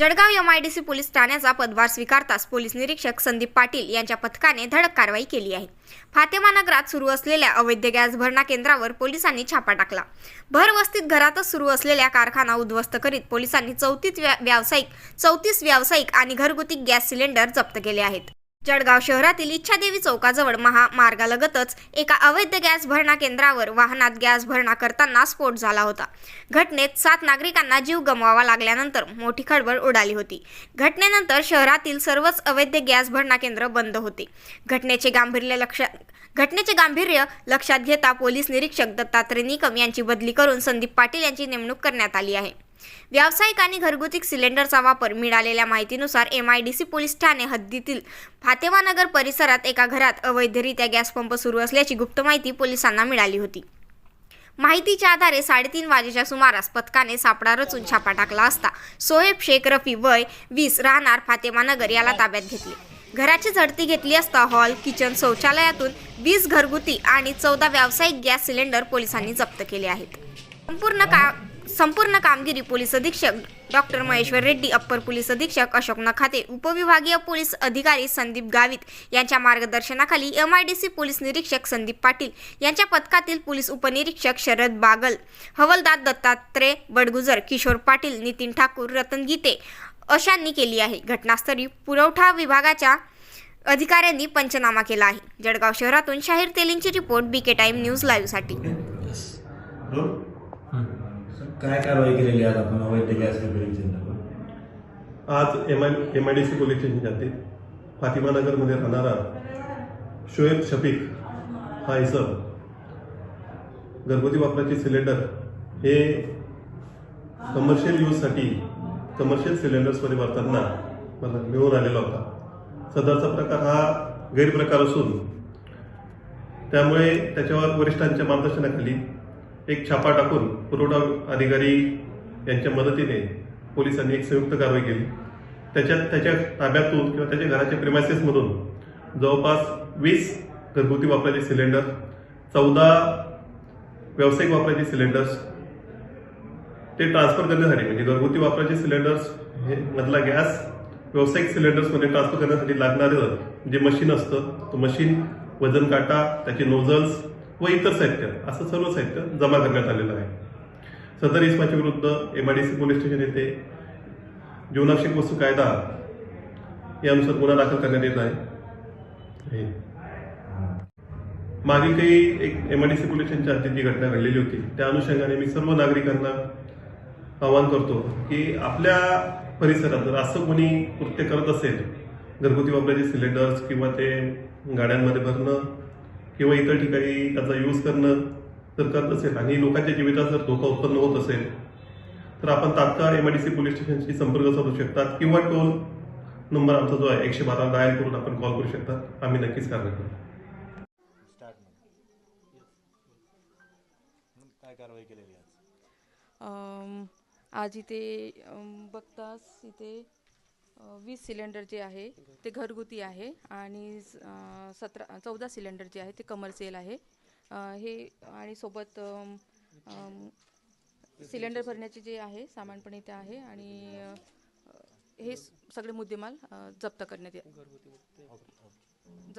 Jalgaon M I D C police ठाण्याचा पदभार स्वीकारताच पोलीस निरीक्षक संदीप पाटील यांच्या पथकाने धडक कारवाई केली आहे. फातेमा नगरात सुरू असलेल्या अवैध गॅस भरणा केंद्रावर पोलिसांनी छापा टाकला. भर वस्तीत घरातच सुरू असलेल्या कारखाना उद्ध्वस्त करीत पोलिसांनी चौतीस व्या- व्यावसायिक चौतीस व्यावसायिक आणि घरगुती गॅस सिलेंडर जप्त केले आहेत. जळगाव शहरातील इच्छादेवी चौकाजवळ महामार्गालगतच एका अवैध गॅस भरणा केंद्रावर वाहनात गॅस भरणा करताना स्फोट झाला होता. घटनेत सात नागरिकांना जीव गमवावा लागल्यानंतर मोठी खळबळ उडाली होती. घटनेनंतर शहरातील सर्वच अवैध गॅस भरणा केंद्र बंद होते. घटनेचे गांभीर्य लक्षात घटनेचे गांभीर्य लक्षात घेता पोलीस निरीक्षक दत्तात्रय निकम यांची बदली करून संदीप पाटील यांची नेमणूक करण्यात आली आहे. व्यावसायिक आणि घरगुती सिलेंडरचा वापर मिळालेल्या माहितीनुसार M I D C police Thane हद्दीतील फातेमानगर परिसरात एका घरात अवैधरित्या गॅस पंप सुरू असल्याची गुप्त माहिती पोलिसांना मिळाली होती. माहितीच्या आधारे साडेतीन वाजेच्या सुमारास पथकाने सापडा रचून छापा टाकला असता. सोहेब शेख रफी वय वीस राहणार फातेमानगर याला ताब्यात घेतले. घराची झडती घेतली असता हॉल किचन शौचालयातून वीस घरगुती आणि चौदा व्यावसायिक गॅस सिलेंडर पोलिसांनी जप्त केले आहेत. संपूर्ण का संपूर्ण कामगिरी पोलीस अधीक्षक doctor Maheshwar Reddy upper police अधीक्षक अशोक नखाते उपविभागीय पोलीस अधिकारी संदीप गावित यांच्या मार्गदर्शनाखाली M I D C police निरीक्षक संदीप पाटील यांच्या पथकातील पोलीस उपनिरीक्षक शरद बागल हवलदार दत्तात्रय बडगुजर किशोर पाटील नितीन ठाकूर रतन गीते अशांनी केली आहे. घटनास्थळी पुरवठा विभागाच्या अधिकाऱ्यांनी पंचनामा केला आहे. जळगाव शहरातून Shahir तेलींची report B K time news लाईव्हसाठी काय कारवाई केलेली आहे? आपण अवैध गॅस रिपेअरिंग सेंटरवर आज M I M I D C police station फातिमानगरमध्ये राहणारा शोएब शफीक हा इसम घरगुती वापराचे सिलेंडर हे कमर्शियल यूजसाठी कमर्शियल सिलेंडर्समध्ये भरताना मला मिळून आलेला होता. सदरचा प्रकार हा गैरप्रकार असून त्यामुळे त्याच्यावर वरिष्ठांच्या मार्गदर्शनाखाली एक छापा टाकून पुरवठा अधिकारी यांच्या मदतीने पोलिसांनी एक संयुक्त कारवाई केली. त्याच्यात त्याच्या ताब्यातून किंवा त्याच्या घराच्या प्रिमायसेसमधून जवळपास वीस घरगुती वापराचे सिलेंडर चौदा व्यावसायिक वापराचे सिलेंडर्स ते ट्रान्सफर करण्यासाठी म्हणजे घरगुती वापराचे सिलेंडर्स हे मधला गॅस व्यावसायिक सिलेंडर्समध्ये ट्रान्सफर करण्यासाठी लागणारं जे मशीन असतं तो मशीन वजन काटा त्याचे नोझल्स व इतर साहित्य असं सर्व साहित्य जमा करण्यात आलेलं आहे. सदर इस्माच्या विरुद्ध M I D C police station येथे जीवनावश्यक वस्तू कायदा यानुसार गुन्हा दाखल करण्यात येत आहे. मागील काही एक M I D C police स्टेशनच्या हद्दीत जी घटना घडलेली होती त्या अनुषंगाने मी सर्व नागरिकांना आवाहन करतो की आपल्या परिसरात जर असं कोणी कृत्य करत असेल घरगुती वापराचे सिलेंडर्स किंवा ते गाड्यांमध्ये भरणं किंवा इतर ठिकाणी त्याचा यूज करणं जर करत असेल. आणि लोकांच्या जीवितात जर धोका उत्पन्न होत असेल तर आपण तात्काळ M I D C police स्टेशनशी संपर्क साधू शकतात किंवा टोल नंबर आमचा जो आहे एकशे बारा डायल करून आपण कॉल करू शकता आम्ही नक्कीच कारवाई करू काय कारवाई केलेली आहे आज? इथे अम, बघतास इथे वीस सिलेंडर जे आहे ते घरगुती आहे आणि सतरा चौदा सिलेंडर जे आहे ते कमर्शियल आहे. हे आणि सोबत सिलेंडर भरण्याचे जे आहे सामान पण इथे आहे आणि हे सगळे मुद्देमाल जप्त करण्यात ये- जप्त